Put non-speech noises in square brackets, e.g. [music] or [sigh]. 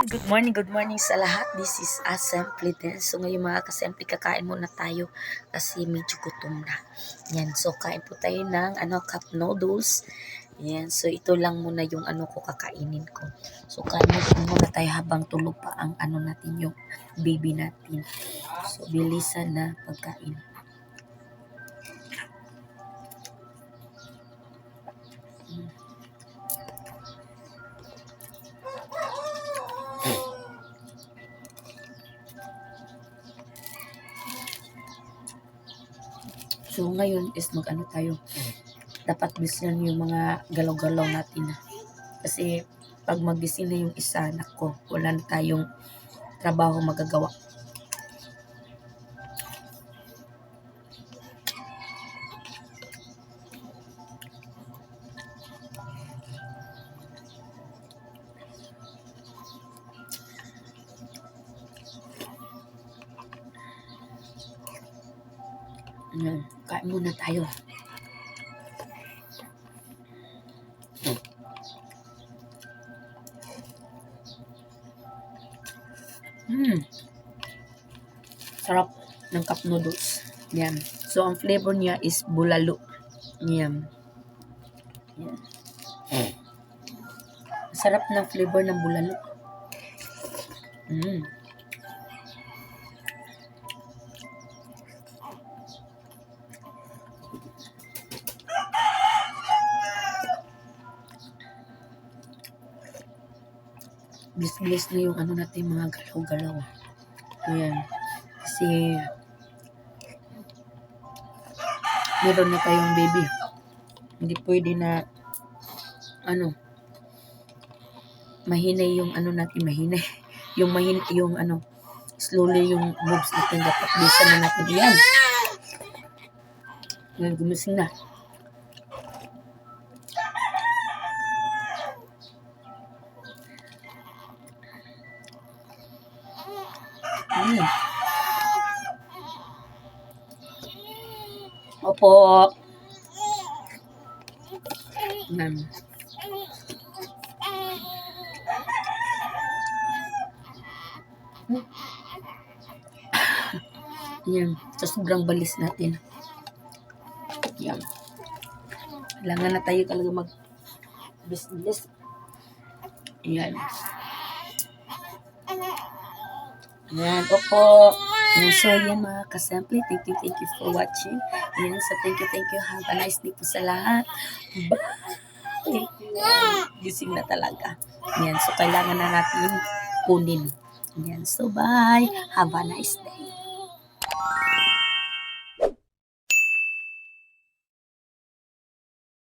Good morning, good morning sa lahat. This is Assembly din. So ngayon mga kasempli, kakain muna tayo kasi medyo gutom na. Yan, so kain po tayo ng ano, cup noodles. Yan, so ito lang muna yung ano ko kakainin ko. So kain muna, tayo habang tulog pa ang ano natin yung baby natin. So bilisan na pagkain. So ngayon is mag-ano tayo. Dapat bisin yung mga galaw-galaw natin na. Kasi pag magising na yung isa, nako, wala na tayong trabaho magagawa. Ayan, kain muna tayo. Mm. Sarap ng cup noodles. Yan. So, ang flavor niya is bulalo. Yan. Yan. Sarap ng flavor ng bulalo. Mm. Bilis-bilis na yung ano natin mga galaw-galaw. Ayan. Kasi meron na tayong baby. Hindi pwede na ano mahinay yung ano natin mahinay. [laughs] Yung mahin yung ano slowly yung moves natin dapat bisa na natin yan. Ngayon gumising na. Mm. Opo. Yan. Yan. So, sobrang balis natin. Yan. Kailangan na tayo talaga mag business. Yan. Yan, opo. Yan, so yan mga kasample. Thank you, thank you for watching. Yan, so thank you, thank you. Have a nice day po sa lahat. Bye! Gising na talaga. Yan, so kailangan na natin kunin. Yan, so bye. Have a nice day.